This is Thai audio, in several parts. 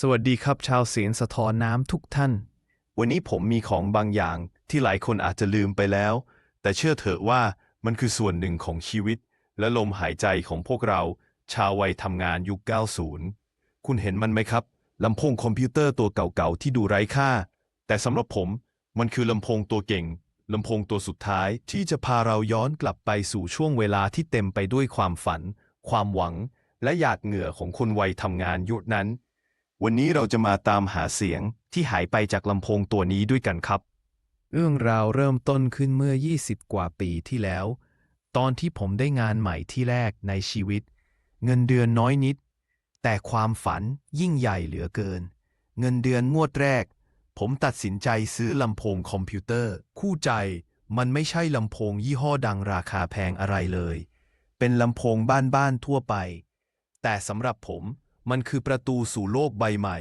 สวัสดีครับชาวเสียงสะท้อนน้ำทุกท่าน วันนี้ผมมีของบางอย่างที่หลายคนอาจจะลืมไปแล้ว แต่เชื่อเถอะว่ามันคือส่วนหนึ่งของชีวิต และลมหายใจของพวกเรา ชาววัยทำงานยุค 90 คุณเห็นมันไหมครับลำโพงคอมพิวเตอร์ตัวเก่าๆที่ดูไร้ค่า แต่สำหรับผมมันคือลำโพงตัวเก่งลำโพงตัวสุดท้ายที่จะพาเราย้อนกลับไปสู่ช่วงเวลาที่เต็มไปด้วยความฝัน ความหวัง และหยาดเหงื่อของคนวัยทำงานยุคนั้น วันนี้เราจะมาตามหาเสียงที่หายไปจากลำโพงตัวนี้ด้วยกันครับ เรื่องราวเริ่มต้นขึ้นเมื่อ 20 กว่าปีที่แล้ว ตอนที่ผมได้งานใหม่ที่แรกในชีวิต เงินเดือนน้อยนิด แต่ความฝันยิ่งใหญ่เหลือเกิน เงินเดือนงวดแรก ผมตัดสินใจซื้อลำโพงคอมพิวเตอร์ คู่ใจมันไม่ใช่ลำโพงยี่ห้อดังราคาแพงอะไรเลย เป็นลำโพงบ้านๆทั่วไป แต่สำหรับผม มันคือประตูสู่โลกใบใหม่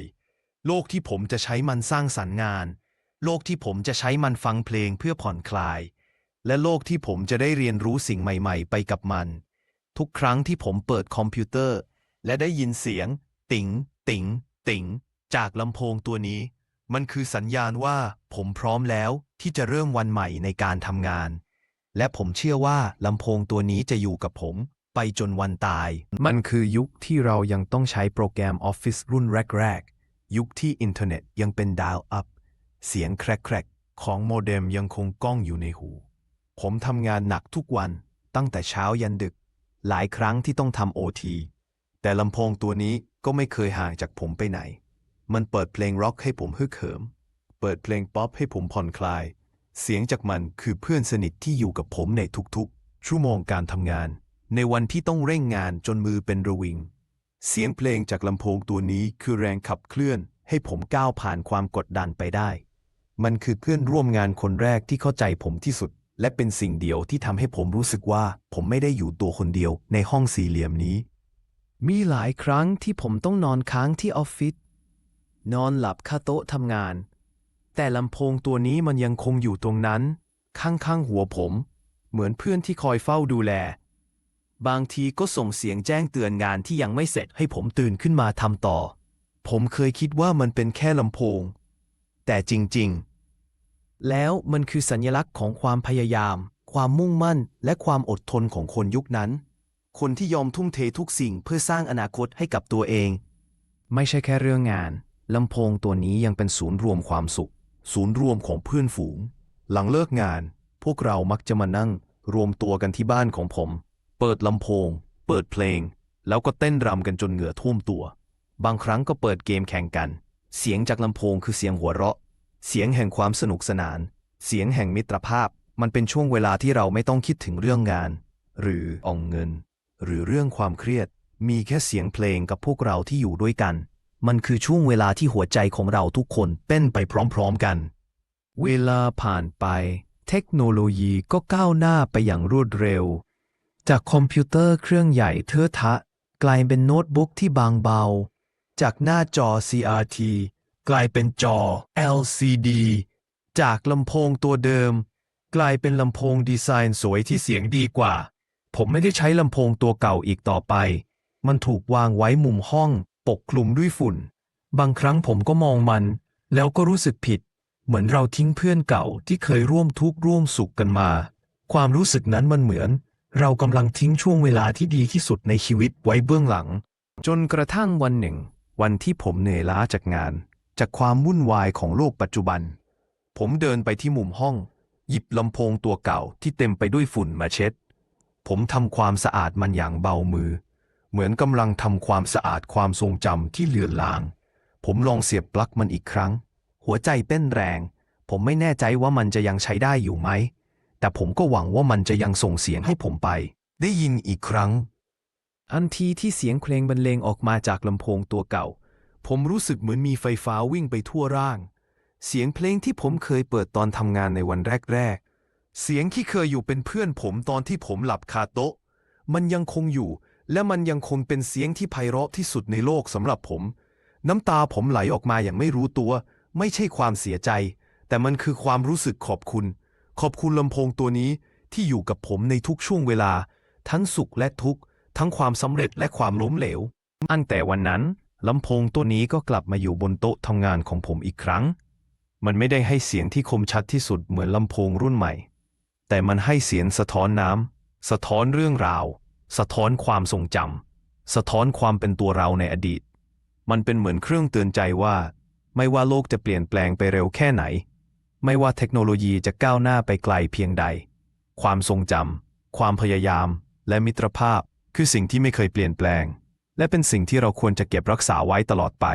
โลกที่ผมจะใช้มันสร้างสรรค์งาน โลกที่ผมจะใช้มันฟังเพลงเพื่อผ่อนคลาย และโลกที่ผมจะได้เรียนรู้สิ่งใหม่ ๆ ไปกับมัน ทุกครั้งที่ผมเปิดคอมพิวเตอร์ และได้ยินเสียง ติ๋ง ติ๋ง ติ๋ง จากลำโพงตัวนี้ มันคือสัญญาณว่าผมพร้อมแล้วที่จะเริ่มวันใหม่ในการทำงาน และผมเชื่อว่าลำโพงตัวนี้จะอยู่กับผม ไปจนวันตาย มันคือยุคที่เรายังต้องใช้โปรแกรม Office รุ่นแรก ๆ ยุคที่อินเทอร์เน็ตยังเป็นดาวอัพ เสียงแครกๆ ของโมเด็มยังคงก้องอยู่ในหู ผมทำงานหนักทุกวันตั้งแต่เช้ายันดึก หลายครั้งที่ต้องทำโอทีแต่ลำโพงตัวนี้ก็ไม่เคยห่างจากผมไปไหน มันเปิดเพลงร็อกให้ผมฮึกเหิม เปิดเพลงป๊อปให้ผมผ่อนคลาย เสียงจากมันคือเพื่อนสนิทที่อยู่กับผมในทุกๆ ชั่วโมงการทำงาน ในวันที่ต้องเร่งงานจนมือเป็นระวิง เสียงเพลงจากลำโพงตัวนี้คือแรงขับเคลื่อน ให้ผมก้าวผ่านความกดดันไปได้ มันคือเพื่อนร่วมงานคนแรกที่เข้าใจผมที่สุด และเป็นสิ่งเดียวที่ทำให้ผมรู้สึกว่า ผมไม่ได้อยู่ตัวคนเดียวในห้องสี่เหลี่ยมนี้ มีหลายครั้งที่ผมต้องนอนค้างที่ออฟฟิศนอนหลับคาโต๊ะทำงาน แต่ลำโพงตัวนี้มันยังคงอยู่ตรงนั้น ข้างๆหัวผม เหมือนเพื่อนที่คอยเฝ้าดูแล บางทีก็ส่งเสียงแจ้งเตือนงานที่ยังไม่เสร็จให้ผมตื่นขึ้นมาทำต่อ ผมเคยคิดว่ามันเป็นแค่ลำโพง แต่จริงๆ แล้วมันคือสัญลักษณ์ของความพยายาม ความมุ่งมั่น และความอดทนของคนยุคนั้น คนที่ยอมทุ่มเททุกสิ่งเพื่อสร้างอนาคตให้กับตัวเอง ไม่ใช่แค่เรื่องงานลำโพงตัวนี้ยังเป็นศูนย์รวมความสุข ศูนย์รวมของเพื่อนฝูง หลังเลิกงาน พวกเรามักจะมานั่ง รวมตัวกันที่บ้านของผม เปิดลำโพง เปิดเพลง แล้วก็เต้นรำกันจนเหงื่อท่วมตัว บางครั้งก็เปิดเกมแข่งกัน เสียงจากลำโพงคือเสียงหัวเราะ เสียงแห่งความสนุกสนาน เสียงแห่งมิตรภาพ มันเป็นช่วงเวลาที่เราไม่ต้องคิดถึงเรื่องงาน หรืออองเงิน หรือเรื่องความเครียด มีแค่เสียงเพลงกับพวกเราที่อยู่ด้วยกัน มันคือช่วงเวลาที่หัวใจของเราทุกคนเต้นไปพร้อมๆกัน เวลาผ่านไป เทคโนโลยีก็ก้าวหน้าไปอย่างรวดเร็ว จากคอมพิวเตอร์เครื่องใหญ่เทอะทะ กลายเป็นโน้ตบุ๊กที่บางเบา จากหน้าจอ CRT กลายเป็นจอ LCD จากลำโพงตัวเดิม กลายเป็นลำโพงดีไซน์สวยที่เสียงดีกว่า ผมไม่ได้ใช้ลำโพงตัวเก่าอีกต่อไป มันถูกวางไว้มุมห้อง ปกคลุมด้วยฝุ่น บางครั้งผมก็มองมัน แล้วก็รู้สึกผิด เหมือนเราทิ้งเพื่อนเก่าที่เคยร่วมทุกข์ร่วมสุขกันมา ความรู้สึกนั้นมันเหมือน เรากำลังทิ้งช่วงเวลาที่ดีที่สุดในชีวิตไว้เบื้องหลัง จนกระทั่งวันหนึ่ง วันที่ผมเหนื่อยล้าจากงาน จากความวุ่นวายของโลกปัจจุบัน ผมเดินไปที่มุมห้อง หยิบลำโพงตัวเก่าที่เต็มไปด้วยฝุ่นมาเช็ด ผมทำความสะอาดมันอย่างเบามือ เหมือนกำลังทำความสะอาดความทรงจำที่เลือนลาง ผมลองเสียบปลั๊กมันอีกครั้ง หัวใจเต้นแรง ผมไม่แน่ใจว่ามันจะยังใช้ได้อยู่ไหม แต่ผมก็หวังว่ามันจะยังส่งเสียงให้ผมไป ได้ยินอีกครั้ง อันทีที่เสียงเพลงบรรเลงออกมาจากลำโพงตัวเก่า ผมรู้สึกเหมือนมีไฟฟ้าวิ่งไปทั่วร่าง เสียงเพลงที่ผมเคยเปิดตอนทำงานในวันแรกๆ เสียงที่เคยอยู่เป็นเพื่อนผมตอนที่ผมหลับคาโต๊ะ มันยังคงอยู่ และมันยังคงเป็นเสียงที่ไพเราะที่สุดในโลกสำหรับผม น้ำตาผมไหลออกมาอย่างไม่รู้ตัว ไม่ใช่ความเสียใจ แต่มันคือความรู้สึกขอบคุณ ขอบคุณลำโพงตัวนี้ที่อยู่กับผมในทุกช่วงเวลา ทั้งสุขและทุกข์ ทั้งความสำเร็จและความล้มเหลว อันแต่วันนั้นลำโพงตัวนี้ก็กลับมาอยู่บนโต๊ะทำงานของผมอีกครั้ง มันไม่ได้ให้เสียงที่คมชัดที่สุดเหมือนลำโพงรุ่นใหม่ แต่มันให้เสียงสะท้อนน้ำสะท้อนเรื่องราว สะท้อนความทรงจำสะท้อนความเป็นตัวเราในอดีต มันเป็นเหมือนเครื่องเตือนใจว่า ไม่ว่าโลกจะเปลี่ยนแปลงไปเร็วแค่ไหน ไม่ว่าเทคโนโลยีจะก้าวหน้าไปไกลเพียงใด ความทรงจำ ความพยายาม และมิตรภาพ คือสิ่งที่ไม่เคยเปลี่ยนแปลง และเป็นสิ่งที่เราควรจะเก็บรักษาไว้ตลอดไป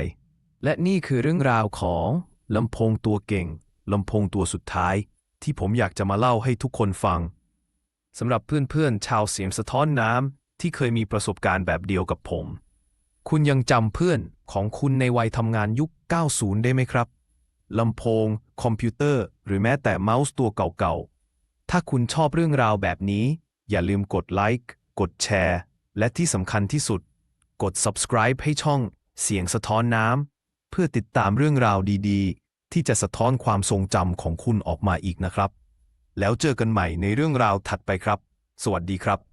และนี่คือเรื่องราวของลำโพงตัวเก่งลำโพงตัวสุดท้าย ที่ผมอยากจะมาเล่าให้ทุกคนฟังสำหรับเพื่อนๆ ชาวเสียงสะท้อนน้ำที่เคยมีประสบการณ์แบบเดียวกับผม คุณยังจำเพื่อนของคุณในวัยทำงานยุค 90 ได้ไหมครับ ลำโพง คอมพิวเตอร์ หรือแม้แต่เมาส์ตัวเก่าๆ ถ้าคุณชอบเรื่องราวแบบนี้ อย่าลืมกดไลค์กดแชร์ และที่สำคัญที่สุด กด subscribe ให้ช่องเสียงสะท้อนน้ำ เพื่อติดตามเรื่องราวดีๆ ที่จะสะท้อนความทรงจำของคุณออกมาอีกนะครับ แล้วเจอกันใหม่ในเรื่องราวถัดไปครับ สวัสดีครับ